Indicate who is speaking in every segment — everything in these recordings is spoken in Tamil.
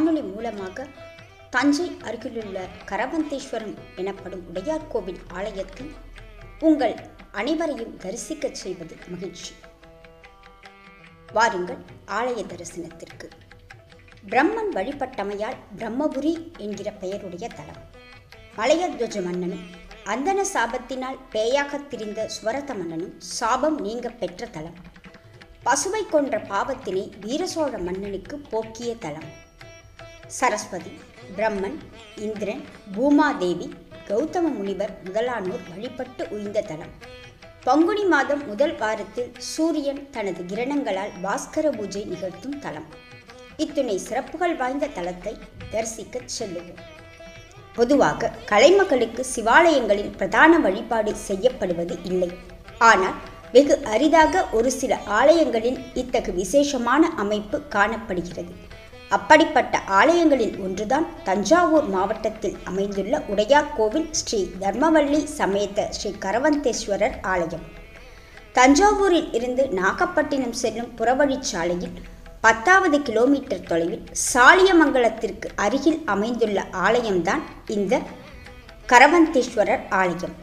Speaker 1: காணொளி மூலமாக தஞ்சை அருகிலுள்ள கரவந்தேஸ்வரம் எனப்படும் உடையார் கோவில் ஆலயத்தில் உங்கள் அனைவரையும் தரிசிக்கச் செய்வது மகிழ்ச்சி. வாருங்கள் ஆலய தரிசனத்திற்கு. பிரம்மன் வழிபட்டமையால் பிரம்மபுரி என்கிற பெயருடைய தலம். மலையத்வஜ மன்னனும் அந்தன சாபத்தினால் பேயாகத் திரிந்த சுவரத மன்னனும் சாபம் நீங்க பெற்ற தலம். பசுவை கொன்ற பாவத்தினை வீரசோழ மன்னனுக்கு போக்கிய தலம். சரஸ்வதி பிரம்மன் இந்திரன் பூமாதேவி கௌதம முனிவர் முதலானோர் வழிபட்டு உய்ந்த தலம். பங்குனி மாதம் முதல் வாரத்தில் சூரியன் தனது கிரணங்களால் பாஸ்கர பூஜை நிகழ்த்தும் தலம். இத்துணை சிறப்புகள் வாய்ந்த தலத்தை தரிசிக்கச் செல்லுவோம். பொதுவாக கலைமகளுக்கு சிவாலயங்களில் பிரதான வழிபாடு செய்யப்படுவது இல்லை. ஆனால் வெகு அரிதாக ஒரு சில ஆலயங்களில் இத்தகு விசேஷமான அமைப்பு காணப்படுகிறது. அப்படிப்பட்ட ஆலயங்களில் ஒன்றுதான் தஞ்சாவூர் மாவட்டத்தில் அமைந்துள்ள உடையார் கோவில் ஸ்ரீ தர்மவல்லி சமேத ஸ்ரீ கரவந்தேஸ்வரர் ஆலயம். தஞ்சாவூரில் இருந்து நாகப்பட்டினம் செல்லும் புறவழிச்சாலையில் பத்தாவது கிலோமீட்டர் தொலைவில் சாலியமங்கலத்திற்கு அருகில் அமைந்துள்ள ஆலயம்தான் இந்த கரவந்தேஸ்வரர் ஆலயம்.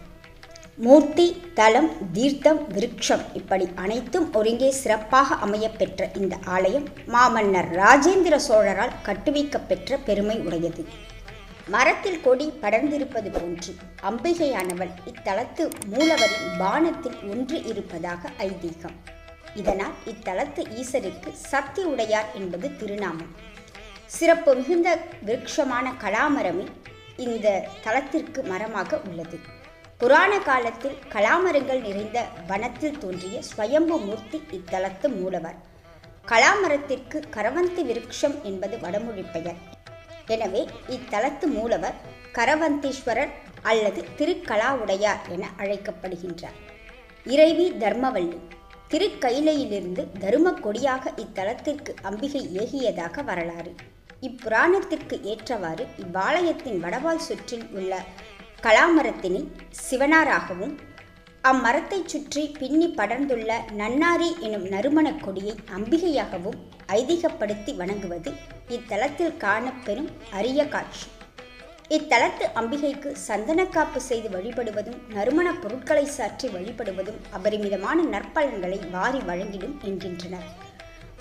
Speaker 1: மூர்த்தி தலம் தீர்த்தம் விருட்சம் இப்படி அனைத்தும் ஒருங்கே சிறப்பாக அமையப்பெற்ற இந்த ஆலயம் மாமன்னர் ராஜேந்திர சோழரால் கட்டுவிக்கப்பெற்ற பெருமை உடையது. மரத்தில் கொடி படர்ந்திருப்பது போன்று அம்பிகையானவள் இத்தலத்து மூலவரின் பானத்தில் ஒன்று இருப்பதாக ஐதீகம். இதனால் இத்தலத்து ஈசருக்கு சக்தி உடையார் என்பது திருநாமம். சிறப்பு மிகுந்த விருட்சமான கலாமரமே இந்த தலத்திற்கு மரமாக உள்ளது. புராண காலத்தில் கலாமரங்கள் நிறைந்த வனத்தில் தோன்றிய ஸ்வயம்பு மூர்த்தி இத்தலத்து மூலவர். கலாமரத்திற்கு கரவந்தி விருட்சம் என்பது வடமொழி பெயர். எனவே இத்தலத்து மூலவர் கரவந்தீஸ்வரர் அல்லது திருக்கலாவுடையார் என அழைக்கப்படுகின்றார். இறைவி தர்மவல்லி. திருக்கைலையிலிருந்து தரும கொடியாக இத்தலத்திற்கு அம்பிகை ஏகியதாக வரலாறு. இப்புராணத்திற்கு ஏற்றவாறு இவ்வாலயத்தின் வடவால் சுற்றில் உள்ள கலாமரத்தினை சிவனாராகவும் அம்மரத்தைச் சுற்றி பின்னி படர்ந்துள்ள நன்னாரி எனும் நறுமணக் கொடியை அம்பிகையாகவும் ஐதீகப்படுத்தி வணங்குவது இத்தலத்தில் காணப்பெறும் அரிய காட்சி. இத்தலத்து அம்பிகைக்கு சந்தனக்காப்பு செய்து வழிபடுவதும் நறுமணப் பொருட்களை சாற்றி வழிபடுவதும் அபரிமிதமான நற்பலன்களை வாரி வழங்கிடும் என்கின்றனர்.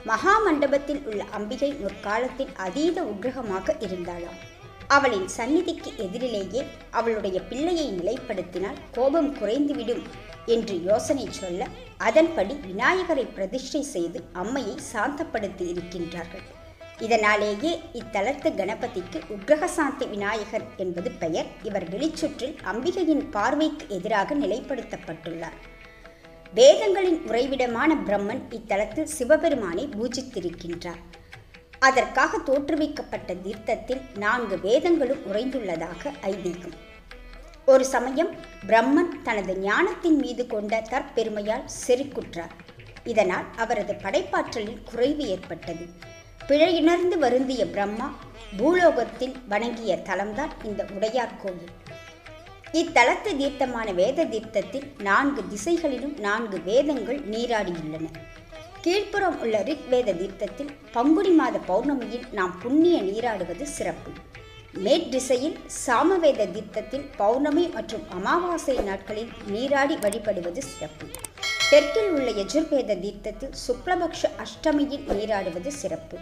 Speaker 1: மகா மண்டபத்தில் உள்ள அம்பிகை முற்காலத்தில் அதீத உக்ரகமாக இருந்தாளாம். அவளின் சந்நிதிக்கு எதிரிலேயே அவளுடைய பிள்ளையை நிலைப்படுத்தினால் கோபம் குறைந்துவிடும் என்று யோசனை சொல்ல அதன்படி விநாயகரை பிரதிஷ்டை செய்து அம்மையை சாந்தப்படுத்தி இருக்கின்றார்கள். இதனாலேயே இத்தலத்து கணபதிக்கு உக்ரகசாந்தி விநாயகர் என்பது பெயர். இவர் வெளிச்சுற்றில் அம்பிகையின் பார்வைக்கு எதிராக நிலைப்படுத்தப்பட்டுள்ளார். வேதங்களின் உறைவிடமான பிரம்மன் இத்தலத்தில் சிவபெருமானை பூஜித்திருக்கின்றார். அதற்காக தோற்றுவிக்கப்பட்ட தீர்த்தத்தில் நான்கு வேதங்களும் உறைந்துள்ளதாக ஐதீகம். ஒரு சமயம் பிரம்மன் தனது ஞானத்தின் மீது கொண்ட தற்பெருமையால் செருக்குற்றார். இதனால் அவரது படைப்பாற்றலில் குறைவு ஏற்பட்டது. பிழையுணர்ந்து வருந்திய பிரம்மா பூலோகத்தில் வணங்கிய தலம்தான் இந்த உடையார் கோவில் இத்தலத்து தீர்த்தமான வேத தீர்த்தத்தில் நான்கு திசைகளிலும் நான்கு வேதங்கள் நீராடியுள்ளன. கீழ்ப்புறம் உள்ள ரிக்வேத தீர்த்தத்தில் பங்குனி மாத பௌர்ணமியில் நாம் புண்ணிய நீராடுவது சிறப்பு. மேற்திசையில் சாமவேத தீர்த்தத்தில் பௌர்ணமி மற்றும் அமாவாசை நாட்களில் நீராடி வழிபடுவது சிறப்பு. தெற்கில் உள்ள யஜுர்வேத தீர்த்தத்தில் சுக்லபக்ஷ அஷ்டமியில் நீராடுவது சிறப்பு.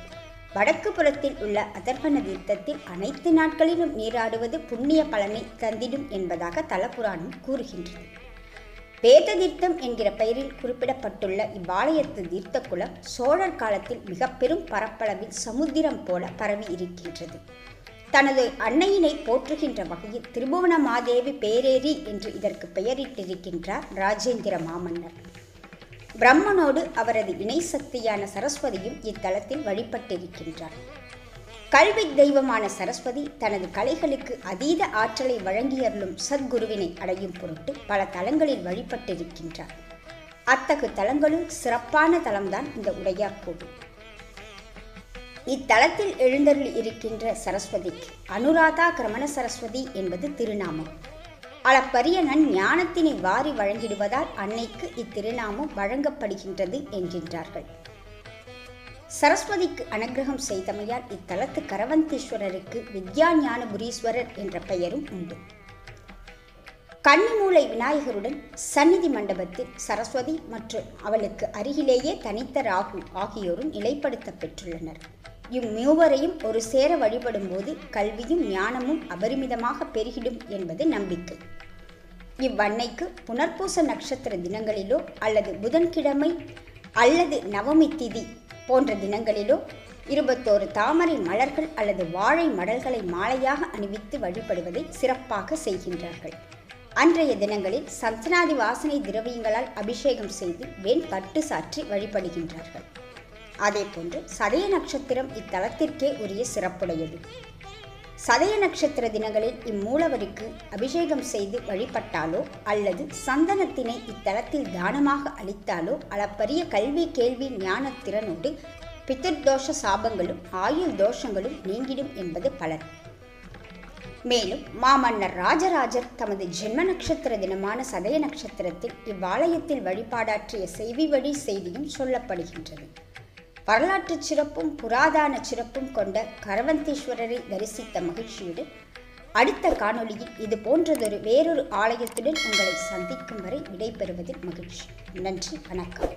Speaker 1: வடக்கு புறத்தில் உள்ள அதர்பண தீர்த்தத்தில் அனைத்து நாட்களிலும் நீராடுவது புண்ணிய பலனை தந்திடும் என்பதாக தலபுராணம் கூறுகின்றது. வேத தீர்த்தம் என்கிற பெயரில் குறிப்பிடப்பட்டுள்ள இவ்வாலயத்து தீர்த்த குளம் சோழர் காலத்தில் மிக பெரும் பரப்பளவில் சமுத்திரம் போல பரவி இருக்கின்றது. தனது அன்னையினை போற்றுகின்ற வகையில் திருபுவன மாதேவி பேரேரி என்று இதற்கு பெயரிட்டிருக்கின்றார் ராஜேந்திர மாமன்னர். பிரம்மனோடு அவரது இணை சக்தியான சரஸ்வதியும் இத்தலத்தில் வழிபட்டிருக்கின்றார். கல்வி தெய்வமான சரஸ்வதி தனது கலைகளுக்கு அதீத ஆற்றலை வழங்கியருளும் சத்குருவினை அடையும் பொருட்டு பல தலங்களில் வழிபட்டிருக்கின்றார். அத்தகு தலங்களுள் சிறப்பான தலம்தான் இந்த உடையார் கோவில். இத்தலத்தில் எழுந்தருளி இருக்கின்ற சரஸ்வதிக்கு அனுராதா கிரமண சரஸ்வதி என்பது திருநாமம். அளப்பரியனன் ஞானத்தினை வாரி வழங்கிடுவதால் அன்னைக்கு இத்திருநாமம் வழங்கப்படுகின்றது என்கின்றார்கள். சரஸ்வதிக்கு அனுகிரகம் செய்தமையால் இத்தலத்து கரவந்தீஸ்வரருக்கு வித்யாஞானபுரீஸ்வரர் என்ற பெயரும் உண்டு. கன்னிமூலை விநாயகருடன் சந்நிதி மண்டபத்தில் சரஸ்வதி மற்றும் அவளுக்கு அருகிலேயே தனித்த ராகு ஆகியோரும் நிலைப்படுத்த பெற்றுள்ளனர். இம்மூவரையும் ஒரு சேர வழிபடும்போது கல்வியும் ஞானமும் அபரிமிதமாக பெருகிடும் என்பது நம்பிக்கை. இவ்வன்னைக்கு புனர்பூச நட்சத்திர தினங்களிலோ அல்லது புதன்கிழமை அல்லது நவமி திதி போன்ற தினங்களிலோ இருபத்தோரு தாமரை மலர்கள் அல்லது வாழை மடல்களை மாலையாக அணிவித்து வழிபடுவதை சிறப்பாக செய்கின்றார்கள். அன்றைய தினங்களில் சந்தனாதி வாசனை திரவியங்களால் அபிஷேகம் செய்து வெண் பட்டு சாற்றி வழிபடுகின்றார்கள். அதேபோன்று சதய நட்சத்திரம் இத்தலத்திற்கே உரிய சிறப்புடையது. சதய நட்சத்திர தினங்களில் இம்மூலவருக்கு அபிஷேகம் செய்து வழிபட்டாலோ அல்லது சந்தனத்தினை இத்தலத்தில் தானமாக அளித்தாலோ அளப்பரிய கல்வி கேள்வி ஞான திறனோடு பித்திருதோஷ சாபங்களும் ஆயுள் தோஷங்களும் நீங்கிடும் என்பது பலன். மேலும் மாமன்னர் ராஜராஜர் தமது ஜென்ம நட்சத்திர தினமான சதய நட்சத்திரத்தில் இவ்வாலயத்தில் வழிபாடாற்றிய செய்தி வழி செய்தியும் சொல்லப்படுகின்றது. வரலாற்று சிறப்பும் புராதான சிறப்பும் கொண்ட கரவந்தீஸ்வரரை தரிசித்த மகிழ்ச்சியோடு அடுத்த காணொளியில் இது போன்றதொரு வேறொரு ஆலயத்துடன் உங்களை சந்திக்கும் வரை விடைபெறுவதில் மகிழ்ச்சி. நன்றி வணக்கம்.